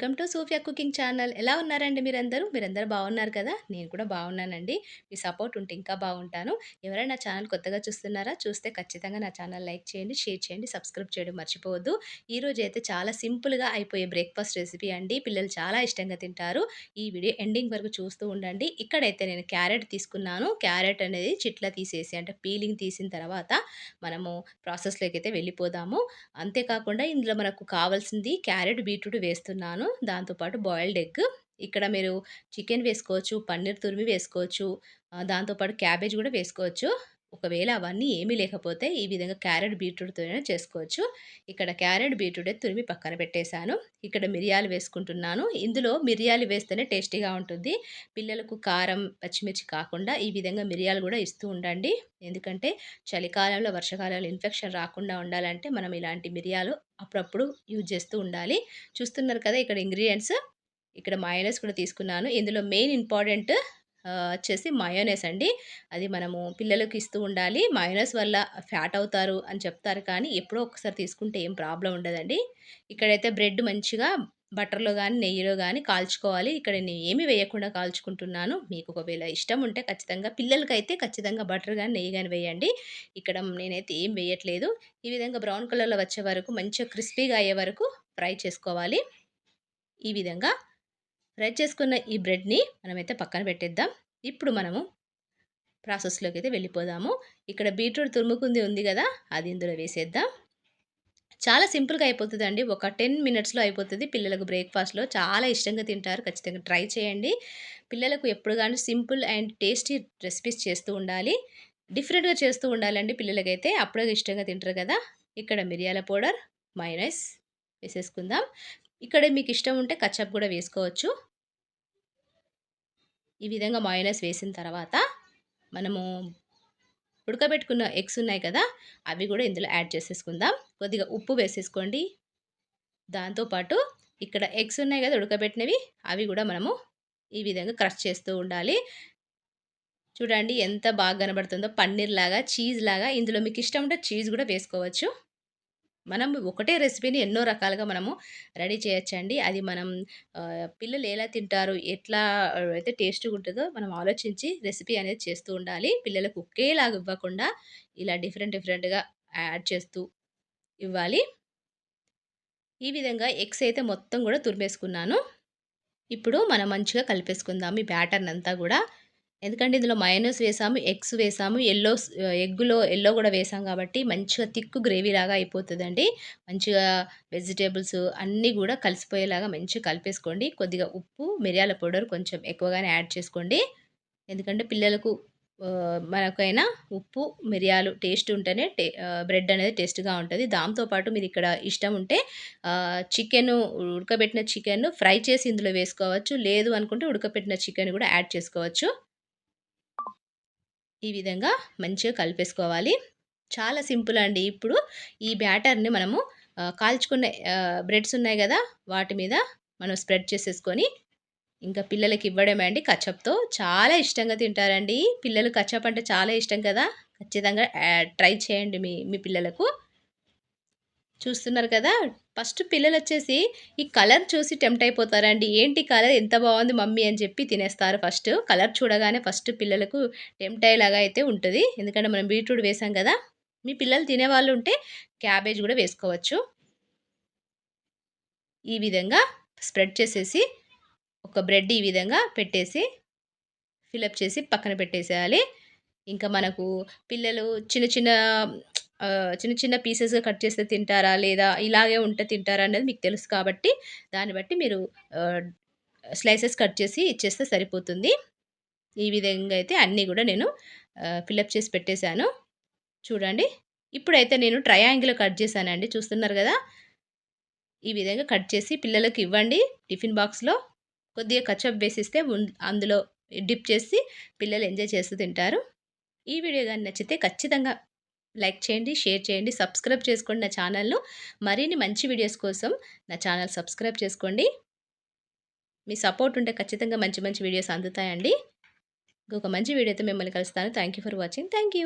Welcome to Sufiya cooking channel. ఎలా ఉన్నారండి మీరందరూ? మీరందరూ బాగున్నారు కదా? నేను కూడా బాగున్నానండి. మీ సపోర్ట్ ఉంటే ఇంకా బాగుంటాను. ఎవరైనా నా ఛానల్ కొత్తగా చూస్తున్నారా? చూస్తే ఖచ్చితంగా నా ఛానల్ లైక్ చేయండి షేర్ చేయండి సబ్స్క్రైబ్ చేయడం మర్చిపోవద్దు. ఈరోజు అయితే చాలా సింపుల్గా అయిపోయే బ్రేక్ఫాస్ట్ రెసిపీ అండి. పిల్లలు చాలా ఇష్టంగా తింటారు. ఈ వీడియో ఎండింగ్ వరకు చూస్తూ ఉండండి. ఇక్కడైతే నేను క్యారెట్ తీసుకున్నాను. క్యారెట్ అనేది చిట్లా తీసేసి అంటే పీలింగ్ తీసిన తర్వాత మనము ప్రాసెస్లోకి అయితే వెళ్ళిపోదాము. అంతేకాకుండా ఇందులో మనకు కావాల్సింది క్యారెట్ బీట్రూట్ వేస్తున్నాను. దాంతోపాటు బాయిల్డ్ ఎగ్. ఇక్కడ మీరు చికెన్ వేసుకోవచ్చు పన్నీర్ తురిమి వేసుకోవచ్చు దాంతోపాటు క్యాబేజ్ కూడా వేసుకోవచ్చు. ఒకవేళ అవన్నీ ఏమీ లేకపోతే ఈ విధంగా క్యారెట్ బీట్రూట్తోనే చేసుకోవచ్చు. ఇక్కడ క్యారెట్ బీట్రూట్ తురిమి పక్కన పెట్టేశాను. ఇక్కడ మిరియాలు వేసుకుంటున్నాను. ఇందులో మిరియాలు వేస్తేనే టేస్టీగా ఉంటుంది. పిల్లలకు కారం పచ్చిమిర్చి కాకుండా ఈ విధంగా మిరియాలు కూడా ఇస్తూ ఉండండి. ఎందుకంటే చలికాలంలో వర్షాకాలంలో ఇన్ఫెక్షన్ రాకుండా ఉండాలంటే మనం ఇలాంటి మిరియాలు అప్పుడప్పుడు యూజ్ చేస్తూ ఉండాలి. చూస్తున్నారు కదా ఇక్కడ ఇంగ్రీడియంట్స్. ఇక్కడ మయోనైస్ కూడా తీసుకున్నాను. ఇందులో మెయిన్ ఇంపార్టెంట్ వచ్చేసి మయోనైస్ అండి. అది మనము పిల్లలకు ఇస్తూ ఉండాలి. మయోనైస్ వల్ల ఫ్యాట్ అవుతారు అని చెప్తారు కానీ ఎప్పుడో ఒకసారి తీసుకుంటే ఏం ప్రాబ్లం ఉండదండి. ఇక్కడైతే బ్రెడ్ మంచిగా బటర్లో కానీ నెయ్యిలో కానీ కాల్చుకోవాలి. ఇక్కడ నేను ఏమి వేయకుండా కాల్చుకుంటున్నాను. మీకు ఒకవేళ ఇష్టం ఉంటే ఖచ్చితంగా పిల్లలకైతే ఖచ్చితంగా బటర్ కానీ నెయ్యి కానీ వేయండి. ఇక్కడ నేనైతే ఏం వేయట్లేదు. ఈ విధంగా బ్రౌన్ కలర్లో వచ్చే వరకు మంచిగా క్రిస్పీగా అయ్యే వరకు ఫ్రై చేసుకోవాలి. ఈ విధంగా ఫ్రై చేసుకున్న ఈ బ్రెడ్ని మనమైతే పక్కన పెట్టేద్దాం. ఇప్పుడు మనము ప్రాసెస్లోకి అయితే వెళ్ళిపోదాము. ఇక్కడ బీట్రూట్ తురుముకుంది ఉంది కదా అది ఇందులో వేసేద్దాం. చాలా సింపుల్గా అయిపోతుందండి. ఒక టెన్ మినిట్స్లో అయిపోతుంది. పిల్లలకు బ్రేక్ఫాస్ట్లో చాలా ఇష్టంగా తింటారు. ఖచ్చితంగా ట్రై చేయండి. పిల్లలకు ఎప్పుడు కానీ సింపుల్ అండ్ టేస్టీ రెసిపీస్ చేస్తూ ఉండాలి. డిఫరెంట్గా చేస్తూ ఉండాలండి పిల్లలకైతే. అప్పుడే ఇష్టంగా తింటారు కదా. ఇక్కడ మిరియాల పౌడర్ మైనస్ వేసేసుకుందాం. ఇక్కడ మీకు ఇష్టం ఉంటే కచ్చప్ కూడా వేసుకోవచ్చు. ఈ విధంగా మయోనైస్ వేసిన తర్వాత మనము ఉడకబెట్టుకున్న ఎగ్స్ ఉన్నాయి కదా అవి కూడా ఇందులో యాడ్ చేసేసుకుందాం. కొద్దిగా ఉప్పు వేసేసుకోండి. దాంతోపాటు ఇక్కడ ఎగ్స్ ఉన్నాయి కదా ఉడకబెట్టినవి అవి కూడా మనము ఈ విధంగా క్రష్ చేస్తూ ఉండాలి. చూడండి ఎంత బాగా కనబడుతుందో పన్నీర్ లాగా చీజ్ లాగా ఇందులో మీకు ఇష్టం ఉంటే చీజ్ కూడా వేసుకోవచ్చు. మనం ఒకటే రెసిపీని ఎన్నో రకాలుగా మనము రెడీ చేయొచ్చండి. అది మనం పిల్లలు ఎలా తింటారు ఎట్లా అయితే టేస్ట్గా ఉంటుందో మనం ఆలోచించి రెసిపీ అనేది చేస్తూ ఉండాలి. పిల్లలకు ఒకేలాగా ఇవ్వకుండా ఇలా డిఫరెంట్ డిఫరెంట్గా యాడ్ చేస్తూ ఇవ్వాలి. ఈ విధంగా ఎగ్స్ అయితే మొత్తం కూడా తురిమేసుకున్నాను. ఇప్పుడు మనం మంచిగా కలిపేసుకుందాం. ఈ బ్యాటర్ని అంతా కూడా ఎందుకంటే ఇందులో మయోనీస్ వేసాము ఎగ్స్ వేసాము ఎల్లో ఎగ్గులో ఎల్లో కూడా వేసాం కాబట్టి మంచిగా తిక్కు గ్రేవీ లాగా అయిపోతుందండి. మంచిగా వెజిటేబుల్స్ అన్నీ కూడా కలిసిపోయేలాగా మంచిగా కలిపేసుకోండి. కొద్దిగా ఉప్పు మిరియాల పౌడర్ కొంచెం ఎక్కువగానే యాడ్ చేసుకోండి. ఎందుకంటే పిల్లలకు మనకైనా ఉప్పు మిరియాలు టేస్ట్ ఉంటేనే టే బ్రెడ్ అనేది టేస్ట్గా ఉంటుంది. దాంతోపాటు మీరు ఇక్కడ ఇష్టం ఉంటే చికెన్ ఉడకబెట్టిన చికెన్ ఫ్రై చేసి ఇందులో వేసుకోవచ్చు. లేదు అనుకుంటే ఉడకబెట్టిన చికెన్ కూడా యాడ్ చేసుకోవచ్చు. ఈ విధంగా మంచిగా కలిపేసుకోవాలి. చాలా సింపుల్ అండి. ఇప్పుడు ఈ బ్యాటర్ని మనము కాల్చుకున్న బ్రెడ్స్ ఉన్నాయి కదా వాటి మీద మనం స్ప్రెడ్ చేసేసుకొని ఇంకా పిల్లలకి ఇవ్వడమే అండి కచ్చప్తో చాలా ఇష్టంగా తింటారండి. పిల్లలు కచ్చప్ అంటే చాలా ఇష్టం కదా. ఖచ్చితంగా ట్రై చేయండి మీ మీ పిల్లలకు. చూస్తున్నారు కదా? ఫస్ట్ పిల్లలు వచ్చేసి ఈ కలర్ చూసి టెంప్ట్ అయిపోతారండి. ఏంటి కలర్? ఎంత బాగుంది మమ్మీ అని చెప్పి తినేస్తారు ఫస్ట్. కలర్ చూడగానే ఫస్ట్ పిల్లలకు టెంప్ట్ అయ్యేలాగా అయితే ఉంటుంది. ఎందుకంటే మనం బీట్రూట్ వేసాం కదా? మీ పిల్లలు తినేవాళ్ళు ఉంటే క్యాబేజ్ కూడా వేసుకోవచ్చు. ఈ విధంగా స్ప్రెడ్ చేసేసి ఒక బ్రెడ్ ఈ విధంగా పెట్టేసి ఫిలప్ చేసి పక్కన పెట్టేసేయాలి. ఇంకా మనకు పిల్లలు చిన్న చిన్న చిన్న చిన్న పీసెస్గా కట్ చేస్తే తింటారా లేదా ఇలాగే ఉంటే తింటారా అనేది మీకు తెలుసు కాబట్టి దాన్ని బట్టి మీరు స్లైసెస్ కట్ చేసి ఇచ్చేస్తే సరిపోతుంది. ఈ విధంగా అయితే అన్నీ కూడా నేను ఫిలప్ చేసి పెట్టేశాను. చూడండి. ఇప్పుడైతే నేను ట్రయాంగిల్ కట్ చేశానండి. చూస్తున్నారు కదా? ఈ విధంగా కట్ చేసి పిల్లలకు ఇవ్వండి టిఫిన్ బాక్స్లో. కొద్దిగా కచ్చప్ వేసిస్తే అందులో డిప్ చేసి పిల్లలు ఎంజాయ్ చేస్తూ తింటారు. ఈ వీడియో కానీ నచ్చితే ఖచ్చితంగా లైక్ చేయండి షేర్ చేయండి సబ్స్క్రైబ్ చేసుకోండి నా ఛానల్ను. మరిన్ని మంచి వీడియోస్ కోసం నా ఛానల్ సబ్స్క్రైబ్ చేసుకోండి. మీ సపోర్ట్ ఉంటే ఖచ్చితంగా మంచి మంచి వీడియోస్ అందుతాయండి. ఇంకొక మంచి వీడియోతో మిమ్మల్ని కలుస్తాను. Thank for watching. థ్యాంక్